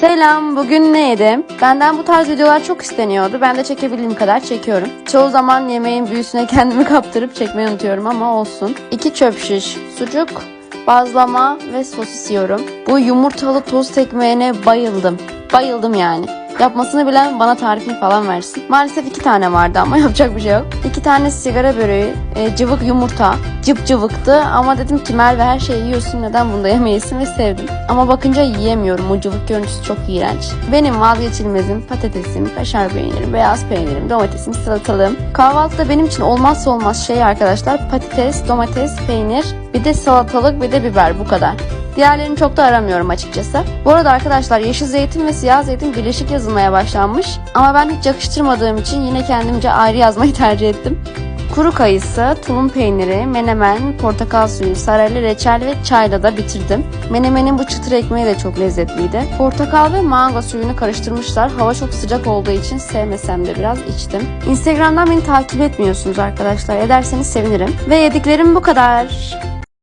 Selam, bugün ne yedim? Benden bu tarz videolar çok isteniyordu. Ben de çekebildiğim kadar çekiyorum. Çoğu zaman yemeğin büyüsüne kendimi kaptırıp çekmeyi unutuyorum ama olsun. İki çöp şiş, sucuk, bazlama ve sosis yiyorum. Bu yumurtalı tost ekmeğine bayıldım. Bayıldım yani. Yapmasını bilen bana tarifini falan versin. Maalesef iki tane vardı ama yapacak bir şey yok. İki tane sigara böreği, e, cıvık yumurta. Cıp cıvıktı ama dedim ki Merve her şeyi yiyorsun neden bunu da yemeyesin ve sevdim. Ama bakınca yiyemiyorum. O cıvık görüntüsü çok iğrenç. Benim vazgeçilmezim patatesim, kaşar peynirim, beyaz peynirim, domatesim, salatalığım. Kahvaltıda benim için olmazsa olmaz şey arkadaşlar patates, domates, peynir, bir de salatalık bir de biber bu kadar. Diğerlerini çok da aramıyorum açıkçası. Bu arada arkadaşlar yeşil zeytin ve siyah zeytin birleşik yazılmaya başlanmış. Ama ben hiç yakıştırmadığım için yine kendimce ayrı yazmayı tercih ettim. Kuru kayısı, tulum peyniri, menemen, portakal suyu, saraylı reçel ve çayla da bitirdim. Menemenin bu çıtır ekmeği de çok lezzetliydi. Portakal ve mango suyunu karıştırmışlar. Hava çok sıcak olduğu için sevmesem de biraz içtim. Instagram'dan beni takip etmiyorsunuz arkadaşlar. Ederseniz sevinirim. Ve yediklerim bu kadar.